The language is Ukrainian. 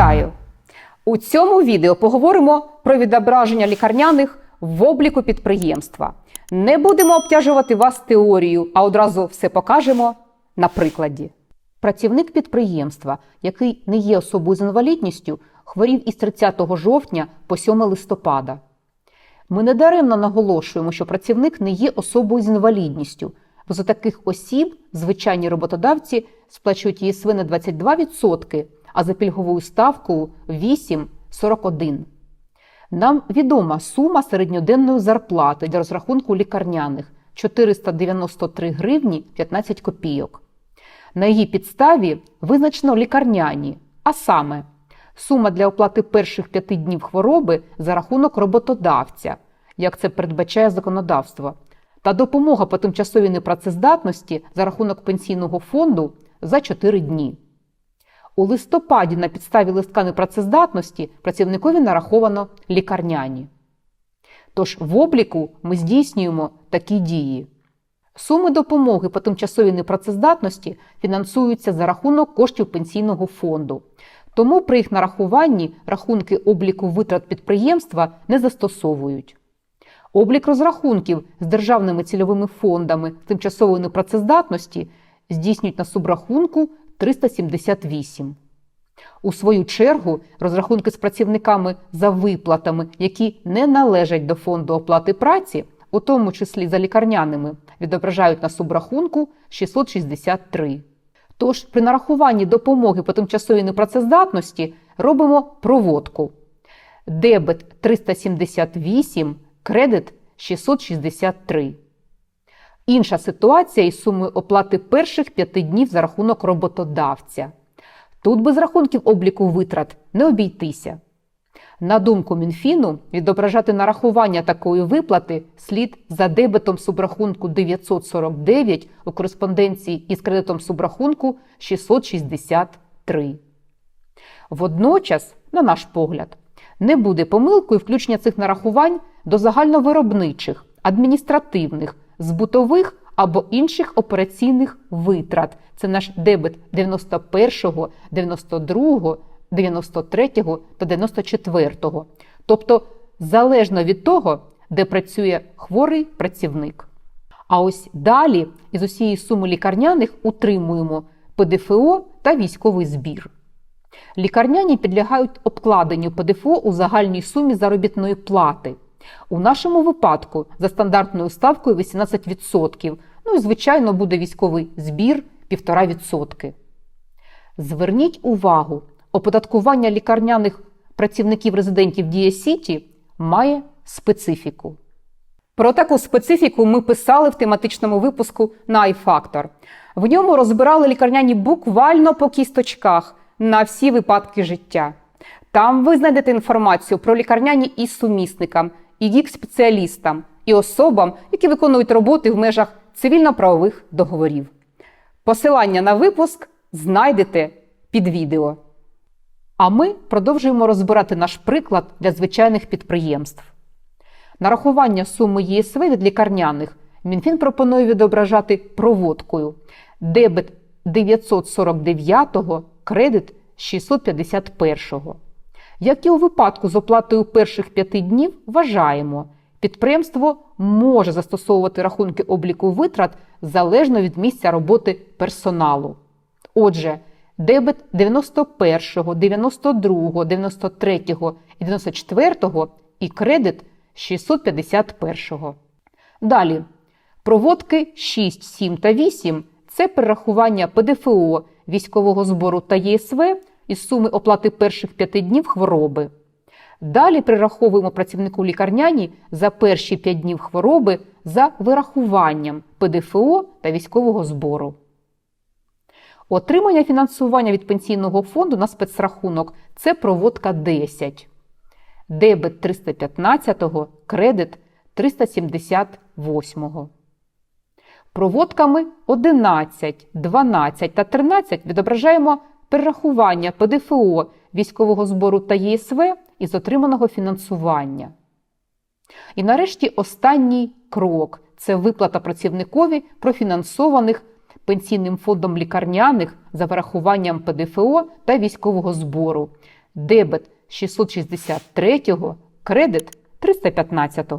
Вітаю! У цьому відео поговоримо про відображення лікарняних в обліку підприємства. Не будемо обтяжувати вас теорією, а одразу все покажемо на прикладі. Працівник підприємства, який не є особою з інвалідністю, хворів із 30 жовтня по 7 листопада. Ми недаремно наголошуємо, що працівник не є особою з інвалідністю, бо за таких осіб звичайні роботодавці сплачують ЄСВ на 22%, а за пільговою ставкою 8,41%. Нам відома сума середньоденної зарплати для розрахунку лікарняних 493 гривні 15 копійок. На її підставі визначено лікарняні, а саме сума для оплати перших п'яти днів хвороби за рахунок роботодавця, як це передбачає законодавство, та допомога по тимчасовій непрацездатності за рахунок пенсійного фонду за 4 дні. У листопаді на підставі листка непрацездатності працівникові нараховано лікарняні. Тож в обліку ми здійснюємо такі дії. Суми допомоги по тимчасовій непрацездатності фінансуються за рахунок коштів пенсійного фонду. Тому при їх нарахуванні рахунки обліку витрат підприємства не застосовують. Облік розрахунків з державними цільовими фондами тимчасової непрацездатності здійснюють на субрахунку 378. У свою чергу розрахунки з працівниками за виплатами, які не належать до фонду оплати праці, у тому числі за лікарняними, відображають на субрахунку 663. Тож при нарахуванні допомоги по тимчасовій непрацездатності робимо проводку. Дебет 378, кредит 663. Інша ситуація із сумою оплати перших п'яти днів за рахунок роботодавця. Тут без рахунків обліку витрат не обійтися. На думку Мінфіну, відображати нарахування такої виплати слід за дебетом субрахунку 949 у кореспонденції із кредитом субрахунку 663. Водночас, на наш погляд, не буде помилкою включення цих нарахувань до загальновиробничих, адміністративних, збутових або інших операційних витрат. Це наш дебет 91, 92, 93 та 94. Тобто залежно від того, де працює хворий працівник. А ось далі із усієї суми лікарняних утримуємо ПДФО та військовий збір. Лікарняні підлягають обкладенню ПДФО у загальній сумі заробітної плати. У нашому випадку за стандартною ставкою 18%. Ну і, звичайно, буде військовий збір 1,5%. Зверніть увагу, оподаткування лікарняних працівників резидентів Дія Сіті має специфіку. Про таку специфіку ми писали в тематичному випуску на iFactor. В ньому розбирали лікарняні буквально по кісточках на всі випадки життя. Там ви знайдете інформацію про лікарняні і сумісникам, і гік-спеціалістам, і особам, які виконують роботи в межах цивільно-правових договорів. Посилання на випуск знайдете під відео. А ми продовжуємо розбирати наш приклад для звичайних підприємств. Нарахування суми ЄСВ від лікарняних МінФін пропонує відображати проводкою дебет 949, кредит 651. Як і у випадку з оплатою перших п'яти днів, вважаємо, підприємство може застосовувати рахунки обліку витрат залежно від місця роботи персоналу. Отже, дебет 91, 92, 93 і 94 і кредит 651. Далі. Проводки 6, 7 та 8 це перерахування ПДФО військового збору та ЄСВ із суми оплати перших п'яти днів хвороби. Далі прираховуємо працівнику лікарняні за перші 5 днів хвороби за вирахуванням ПДФО та військового збору. Отримання фінансування від пенсійного фонду на спецрахунок це проводка 10. Дебет 315, кредит 378. Проводками 11, 12 та 13 відображаємо перерахування ПДФО військового збору та ЄСВ із отриманого фінансування. І нарешті останній крок це виплата працівникові профінансованих пенсійним фондом лікарняних за врахуванням ПДФО та військового збору. Дебет 663, кредит 315.